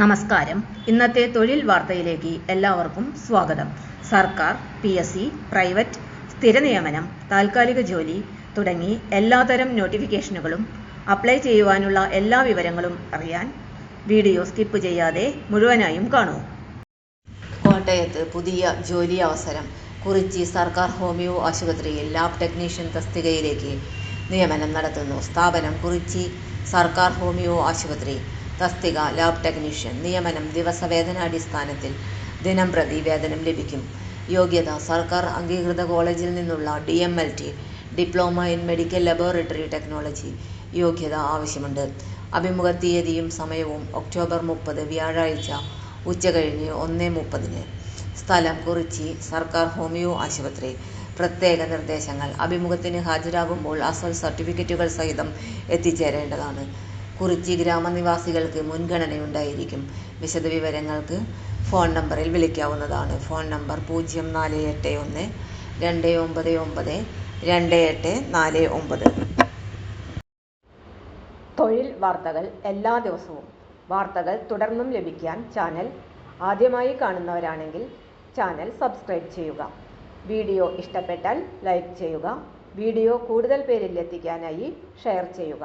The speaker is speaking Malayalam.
നമസ്കാരം. ഇന്നത്തെ തൊഴിൽ വാർത്തയിലേക്ക് എല്ലാവർക്കും സ്വാഗതം. സർക്കാർ പി എസ് സി പ്രൈവറ്റ് സ്ഥിര നിയമനം താൽക്കാലിക ജോലി തുടങ്ങി എല്ലാതരം നോട്ടിഫിക്കേഷനുകളും അപ്ലൈ ചെയ്യുവാനുള്ള എല്ലാ വിവരങ്ങളും അറിയാൻ വീഡിയോ സ്കിപ്പ് ചെയ്യാതെ മുഴുവനായും കാണൂ. കോട്ടയത്ത് പുതിയ ജോലി അവസരം. കുറിച്ചി സർക്കാർ ഹോമിയോ ആശുപത്രിയിൽ ലാബ് ടെക്നീഷ്യൻ തസ്തികയിലേക്ക് നിയമനം നടത്തുന്നു. സ്ഥാപനം കുറിച്ചി സർക്കാർ ഹോമിയോ ആശുപത്രി. തസ്തിക ലാബ് ടെക്നീഷ്യൻ നിയമനം ദിവസവേതനാടിസ്ഥാനത്തിൽ ദിനം പ്രതി വേതനം ലഭിക്കും. യോഗ്യത സർക്കാർ അംഗീകൃത കോളേജിൽ നിന്നുള്ള D M L T diploma in medical laboratory technology യോഗ്യത ആവശ്യമുണ്ട്. അഭിമുഖ തീയതിയും സമയവും ഒക്ടോബർ മുപ്പത് വ്യാഴാഴ്ച ഉച്ചകഴിഞ്ഞ് ഒന്ന് മുപ്പതിന്. സ്ഥലം കുറിച്ചി സർക്കാർ ഹോമിയോ ആശുപത്രി. പ്രത്യേക നിർദ്ദേശങ്ങൾ. അഭിമുഖത്തിന് ഹാജരാകുമ്പോൾ അസൽ സർട്ടിഫിക്കറ്റുകൾ സഹിതം എത്തിച്ചേരേണ്ടതാണ്. കുറിച്ചി ഗ്രാമനിവാസികൾക്ക് മുൻഗണനയുണ്ടായിരിക്കും. വിശദവിവരങ്ങൾക്ക് ഫോൺ നമ്പറിൽ വിളിക്കാവുന്നതാണ്. ഫോൺ നമ്പർ പൂജ്യം നാല് എട്ട് ഒന്ന് രണ്ട് ഒമ്പത് ഒമ്പത് രണ്ട് എട്ട് നാല് ഒമ്പത്. തൊഴിൽ വാർത്തകൾ എല്ലാ ദിവസവും. വാർത്തകൾ തുടർന്നും ലഭിക്കാൻ ചാനൽ ആദ്യമായി കാണുന്നവരാണെങ്കിൽ ചാനൽ സബ്സ്ക്രൈബ് ചെയ്യുക. വീഡിയോ ഇഷ്ടപ്പെട്ടാൽ ലൈക്ക് ചെയ്യുക. വീഡിയോ കൂടുതൽ പേരിൽ എത്തിക്കാനായി ഷെയർ ചെയ്യുക.